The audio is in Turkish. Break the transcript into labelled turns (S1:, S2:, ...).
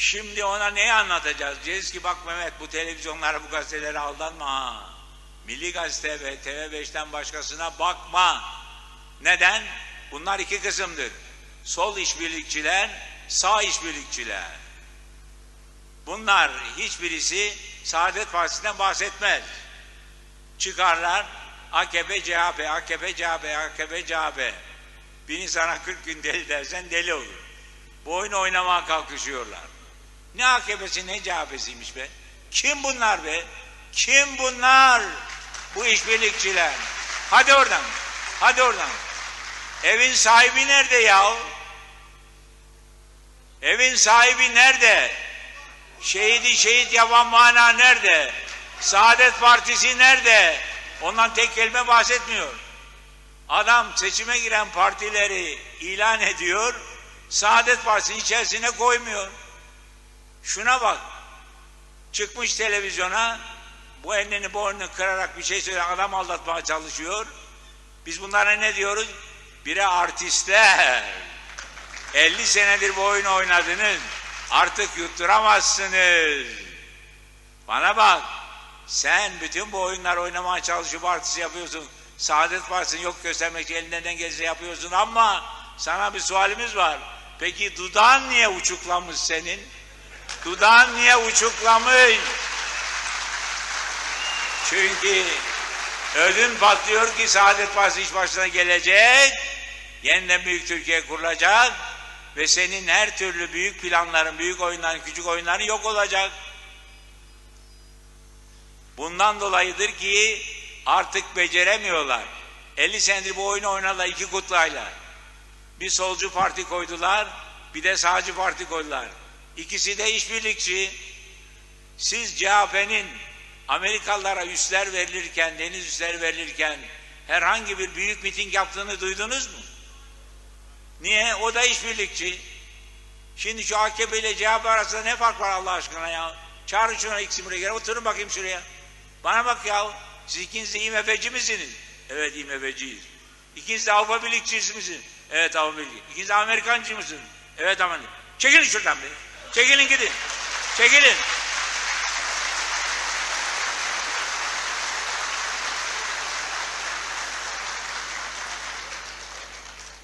S1: Şimdi ona neyi anlatacağız? Diyeceğiz ki bak Mehmet bu televizyonlara bu gazetelere aldanma. Milli Gazete ve TV5'ten başkasına bakma. Neden? Bunlar iki kısımdır. Sol işbirlikçiler, sağ işbirlikçiler. Bunlar hiçbirisi Saadet Partisi'nden bahsetmez. Çıkarlar AKP, CHP, AKP, CHP, AKP, CHP. Beni sana 40 gün deli dersen deli olur. Bu oyunu oynamaya kalkışıyorlar. Ne AKP'si ne CHP'siymiş be? Kim bunlar be? Kim bunlar? Bu işbirlikçiler. Hadi oradan. Hadi oradan. Evin sahibi nerede ya? Evin sahibi nerede? Şehidi şehit yapan mana nerede? Saadet Partisi nerede? Ondan tek kelime bahsetmiyor. Adam seçime giren partileri ilan ediyor. Saadet Partisi'nin içerisine koymuyor. Şuna bak. Çıkmış televizyona bu elini boynunu kırarak bir şey söylüyor. Adam aldatmaya çalışıyor. Biz bunlara ne diyoruz? Bire artistler. 50 senedir bu oyunu oynadınız. Artık yutturamazsınız. Bana bak. Sen bütün bu oyunlar oynamaya çalışıp artist yapıyorsun. Saadet Partisi'ni yok göstermek elinden gelirse yapıyorsun ama sana bir sualimiz var. Peki dudağın niye uçuklamış senin? Dudağın niye uçuklamış? Çünkü ödün patlıyor ki Saadet Partisi iş başına gelecek, yeniden Büyük Türkiye kurulacak ve senin her türlü büyük planların, büyük oyunların, küçük oyunların yok olacak. Bundan dolayıdır ki artık beceremiyorlar. 50 senedir bu oyunu oynadılar iki kutlayla. Bir solcu parti koydular, bir de sağcı parti koydular. İkisi de işbirlikçi. Siz CHP'nin Amerikalılara üsler verilirken, deniz üsleri verilirken herhangi bir büyük miting yaptığını duydunuz mu? Niye? O da işbirlikçi. Şimdi şu AKP ile CHP arasında ne fark var Allah aşkına ya? Çağırın şuna ikisini buraya gel, oturun bakayım şuraya. Bana bak ya, siz ikiniz de IMF'ci misiniz? Evet IMF'ciyiz. İkiniz de Avrupa Birlikçisi misiniz? Evet Avrupa Birliği. İkiniz de Amerikancı mısınız? Evet Amerikan. Çekilin şuradan be. Çekilin gidin. Çekilin.